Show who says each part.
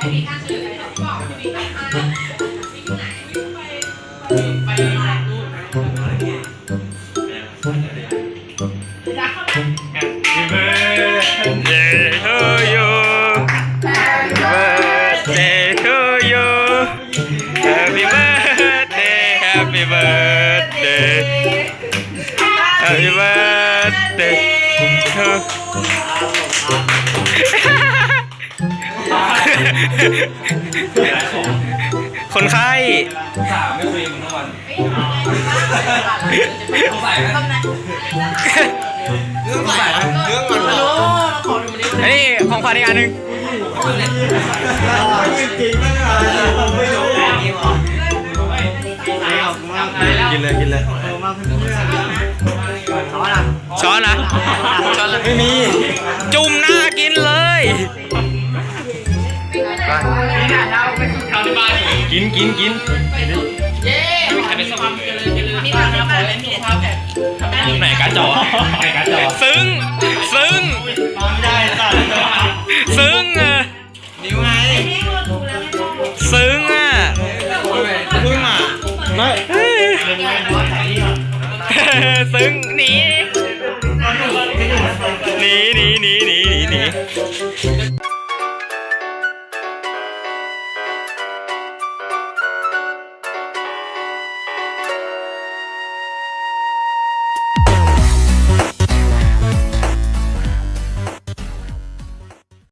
Speaker 1: Happy birthday Happy birthday Happy birthday to คนไข้
Speaker 2: สามไม่คุยกันทั้งวันต้องใส่ไหมต้องใส่ไหมเรื่องมัน
Speaker 1: อันนี้ของขวัญอีกอันหนึ่ง
Speaker 2: จริงไม่ไม่รู้
Speaker 1: กินเลยกินเลยช้อนนะช้อนไม่มี จุ่มหน้ากินเลย กินกินกิน
Speaker 3: มีทางเข้าไปและมีเท้าแผ่น
Speaker 1: ไหนการ์ดจอไหนการ์ดจอซึ้งซึ้ง
Speaker 2: ได้สั่น
Speaker 1: ซึ้งอะ
Speaker 2: นิ้วไง
Speaker 1: ซึ้งอะ
Speaker 2: พึ่งอะ
Speaker 1: ไม่ซึ้งหนีหนีหนีหนีหนีหนีหนี